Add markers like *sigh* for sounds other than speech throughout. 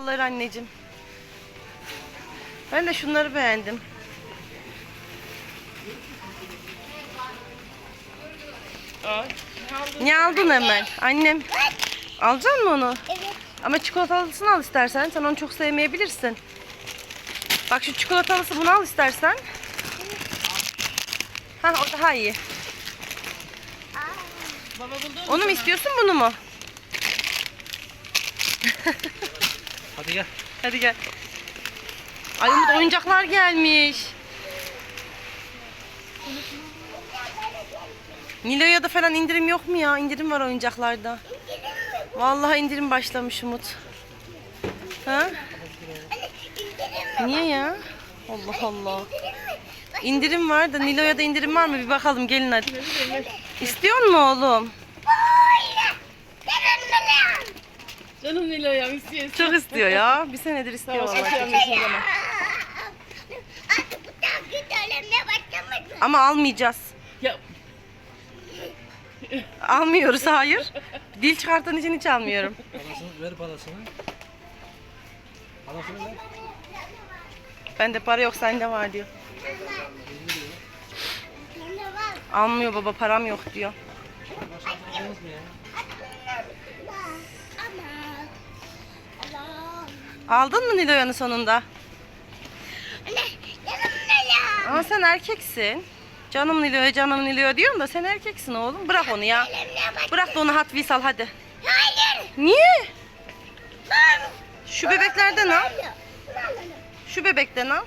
Vallahi anneciğim. Ben de şunları beğendim. Niye aldın hemen? Annem. Alacaksın mı onu? Evet. Ama çikolatalısını al istersen. Sen onu çok sevmeyebilirsin. Bak şu çikolatalısı bunu al istersen. Ha o daha iyi. Onu mu istiyorsun bunu mu? *laughs* Hadi gel. Hadi gel. Ay Umut oyuncaklar gelmiş. Nilo'ya da falan indirim yok mu ya? İndirim var oyuncaklarda. Vallahi indirim başlamış Umut. Ha? Niye ya? Allah Allah. İndirim var da Nilo'ya da indirim var mı? Bir bakalım gelin hadi. İstiyor mu oğlum? Canım Nilay'ım istiyorsun. Çok istiyor ya. Bir senedir istiyor Tamam vallahi. Artık bu öğrenmeye başlamadı. Ama almayacağız. Ya Almıyoruz hayır. Dil çıkartan için hiç almıyorum. Parasını ver parasını. Parasını ver. Bende para yok sende var diyor. Almıyor baba param yok diyor. Başlatacağız Aldın mı Nilo'yanı sonunda? Anne, canım ne ya? Ama sen erkeksin. Canım Nilo'ya canım Nilo'ya diyorum da sen erkeksin oğlum. Bırak onu ya. Bırak da onu Hot Wheels al hadi. Hayır. Niye? Dur. Şu bebeklerden al. Şu bebekten al.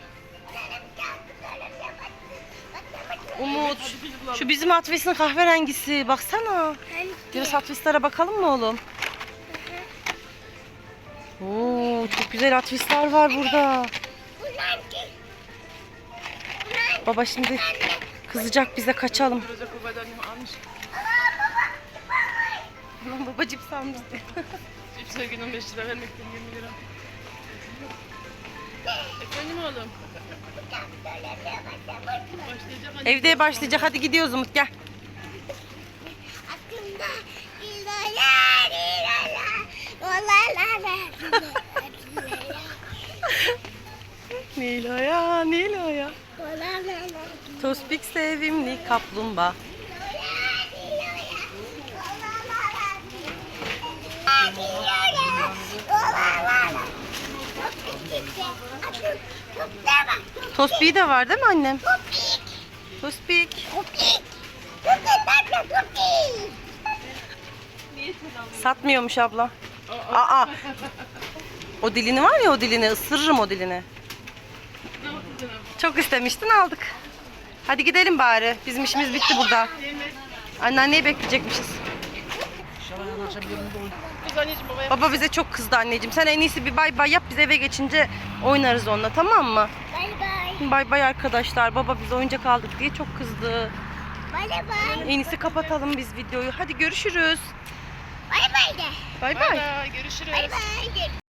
Umut. Şu bizim Wheels'in kahverengisi. Baksana. Biraz Wheels'lara bakalım mı oğlum? Oo, çok güzel Wheels'lar var burada. Baba şimdi kızacak bize kaçalım. Recep babadan almış. Lan baba cips almış. Cips sevgin 15 lira vermekten 20 lira. Efendim oğlum. Başlayacak anne. Evde başlayacak. Hadi gidiyoruz Umut gel. Aklımda ilalar ilalar. Olalar. *laughs* Nilo'ya, Nilo'ya. Tospik sevimli kaplumbağa. Tospik de var değil mi annem? Tospik. Satmıyormuş abla. Aa. O dilini var ya o dilini ısırırım o dilini. Çok istemiştin aldık. Hadi gidelim bari. Bizim işimiz bitti burada. Anneanneyi bekleyecekmişiz. Baba bize çok kızdı anneciğim. Sen en iyisi bir bay bay yap biz eve geçince oynarız onunla tamam mı? Bay bay. Bay bay arkadaşlar. Baba biz oyuncak aldık diye çok kızdı. Bay bay. En iyisi kapatalım biz videoyu. Hadi görüşürüz. Bay bay de. Bay Bay bay. bay görüşürüz. Bay bay.